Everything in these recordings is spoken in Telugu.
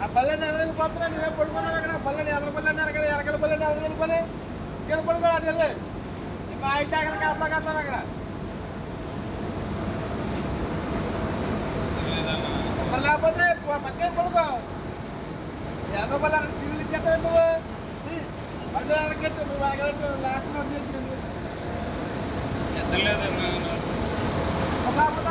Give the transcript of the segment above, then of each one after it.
పడుకున్నావు అక్కడ పల్లెని ఎదల పల్లెని అక్కడ ఎలకల పల్లెని ఎదల వెళ్ళిపోయి ఇక్కడ పడుకో అది వెళ్ళి. మా ఇంటి అక్కడ కాపలా కడతాను అక్కడ. లేకపోతే పక్కన పడుకో ఎదల పల్లెని సివిల్ ఇచ్చేస్తావు నువ్వు? అడ్డు ఎలకెట్టు నువ్వు ఎగలట్టు లాస్ట్ నోట్ చేసింది ఎత్తలేదన్నా లేకపోతే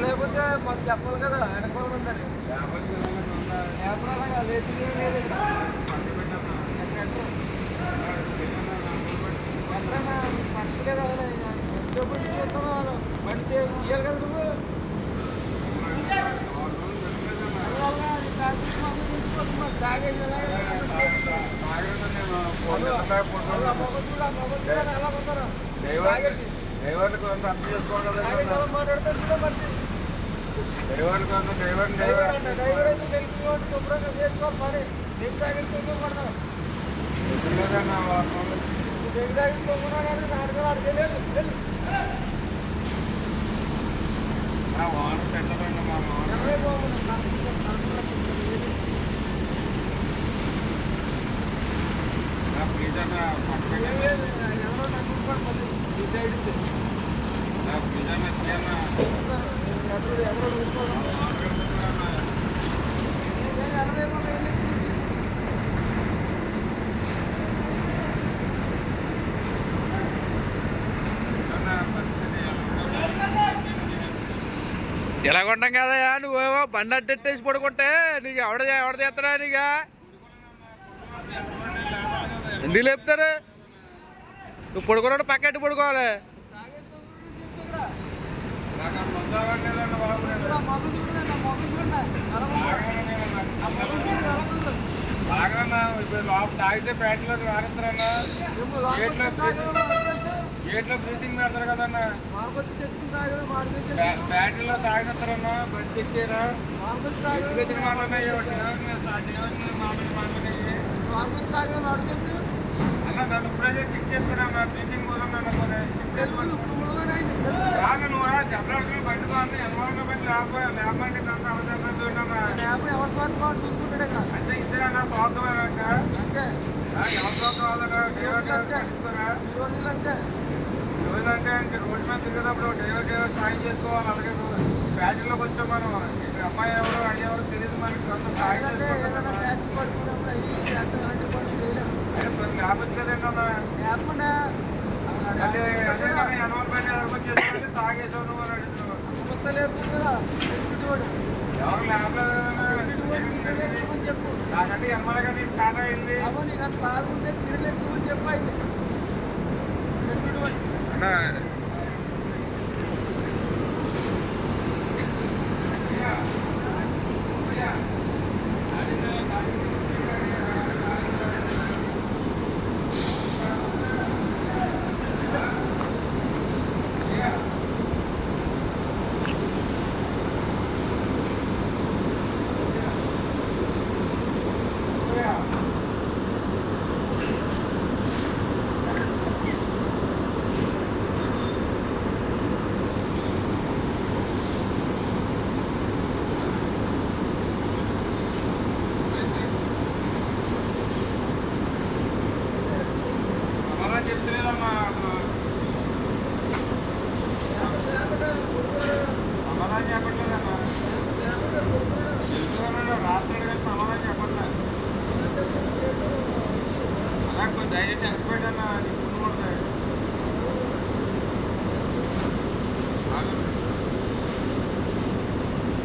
లేకపోతే మాకు చెప్పాలి కదా వెనకాల ఉందని కాదు ఏది లేదు. పట్టులే కదా ఎంతసేపు తీసుకొస్తాను బండి ఇయ్యాలి కదా నువ్వు? అందువల్ల నీ ప్యాకెట్ మాకు తీసుకొచ్చి మాకు తాగేది డ్రైవర్లకు అంత అర్థం చేసుకోవాలి డ్రైవర్లకు అంత డ్రైవర్ డ్రైవర్ శుభ్రంగా చేసుకోవాలి పని నీకు లేదన్నా నీకు కొంటాం కదయా నువ్వేమో బండి అట్టెట్టేసి పడుకుంటే నీకు ఎవడ ఎవడ చేస్తారా నీగా ఎందుకు లేపుతారు నువ్వు పడుకున్నాడు పక్కెట్టు పడుకోవాలి. తాగితే ప్యాంట్లో గేట్లో. గేట్లో బ్రీతింగ్ పెడతారు కదన్నా బ్యాటరీలో తాగినస్తారన్నా బండి ఎక్కారా ఇప్పుడైతే చెక్ చేస్తారా బ్రీతింగ్ కూడా చెక్ చేసుకోవాలి ఇప్పుడు మూడుగానే అయింది. తెలుసు. కాదు నువ్వు దెబ్బలాడుకుని బండి బాగుంది ఎన్వైరన్మెంట్ లేకపోయా లేకపోతే అవసరం లేకపోతే ఎవరి స్వార్థం చూసుకుంటాడే. అంటే ఇద్దరు అన్న స్వార్థం అంతే. ఎవరి స్వార్థం అంతే. రోజంటే ఇంక రోడ్డు మీద తిరిగేటప్పుడు డ్రైవర్ డ్రైవర్ సాయం చేసుకోవాలి అలాగే బ్యాటరీలోకి వచ్చాం మనం అమ్మాయి ఎవరు అయ్యి ఎవరు తెలియదు మనకి కొంత సాయం చేసుకోవాలి ఎదురుకొని చేసుకోవాలి తాగేసావు నువ్వు అని అడుగుతున్నావు ఎవరు సెక్యూరిటీ సీరియల్ చెప్పు నాకంటే ఎనమలగా నీకు అయింది వేసుకోమని చెప్పు 10 gente guardando a